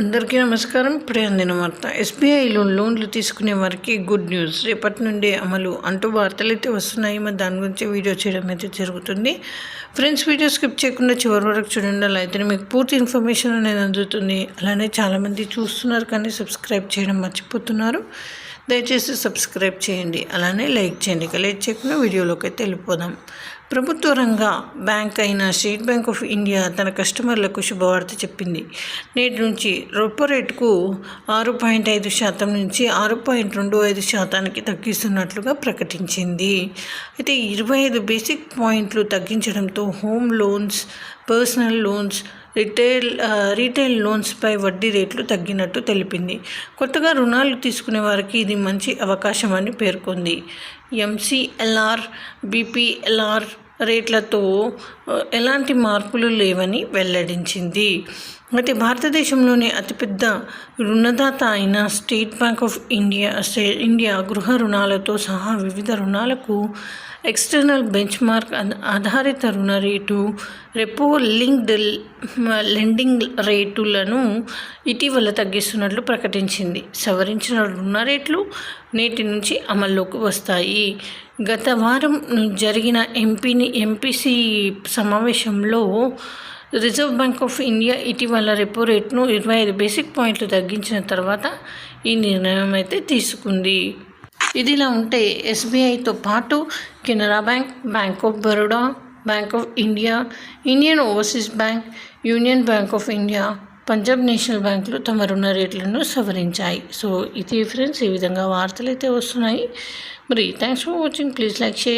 అందరికీ నమస్కారం. ప్రియందిన వార్త. ఎస్బీఐలో లోన్లు తీసుకునే వారికి గుడ్ న్యూస్. రేపటి నుండి అమలు అంటూ వార్తలు అయితే వస్తున్నాయి. మరి దాని గురించి వీడియో చేయడం అయితే జరుగుతుంది. ఫ్రెండ్స్ వీడియో స్కిప్ చేయకుండా చివరి వరకు చూడండి. అలా అయితే మీకు పూర్తి ఇన్ఫర్మేషన్ అనేది అందుతుంది. అలానే చాలామంది చూస్తున్నారు కానీ సబ్స్క్రైబ్ చేయడం మర్చిపోతున్నారు. దయచేసి సబ్స్క్రైబ్ చేయండి. అలానే లైక్ చేయండి. ఇక చేయకుండా వీడియోలోకి అయితే వెళ్ళిపోదాం. ప్రభుత్వ రంగ బ్యాంక్ అయిన స్టేట్ బ్యాంక్ ఆఫ్ ఇండియా తన కస్టమర్లకు శుభవార్త చెప్పింది. నేటి నుంచి రొప్ప రేటుకు ఆరు పాయింట్ ఐదు శాతం నుంచి ఆరు పాయింట్ రెండు ఐదు శాతానికి తగ్గిస్తున్నట్లుగా ప్రకటించింది. అయితే ఇరవై ఐదు బేసిక్ పాయింట్లు తగ్గించడంతో home loans personal loans retail retail లోన్స్పై వడ్డీ రేట్లు తగ్గినట్టు తెలిపింది. కొత్తగా రుణాలు తీసుకునే వారికి ఇది మంచి అవకాశం అని పేర్కొంది. ఎంసీఎల్ఆర్ బీపీఎల్ఆర్ రేట్లతో ఎలాంటి మార్పులు లేవని వెల్లడించింది. అయితే భారతదేశంలోనే అతిపెద్ద రుణదాత అయిన State Bank of India India గృహ రుణాలతో సహా వివిధ రుణాలకు ఎక్స్టర్నల్ బెంచ్ మార్క్ ఆధారిత రుణ రేటు రెపో లింక్డ్ లెండింగ్ రేటులను ఇటీవల తగ్గిస్తున్నట్లు ప్రకటించింది. సవరించిన రుణ రేట్లు నేటి నుంచి అమల్లోకి వస్తాయి. గత వారం జరిగిన ఎంపీని ఎంపీసీ సమావేశంలో రిజర్వ్ బ్యాంక్ ఆఫ్ ఇండియా ఇటీవల రెపో రేట్ను ఇరవై ఐదు బేసిక్ పాయింట్లు తగ్గించిన తర్వాత ఈ నిర్ణయం అయితే తీసుకుంది. ఇదిలా ఉంటే ఎస్బీఐతో పాటు Canara Bank Bank of Baroda Bank of India Indian Overseas Bank Union Bank of India Punjab National బ్యాంకులు తమ రుణ రేట్లను సవరించాయి. సో ఇది ఫ్రెండ్స్ ఈ విధంగా వార్తలు అయితే వస్తున్నాయి. మరి thanks for watching please like share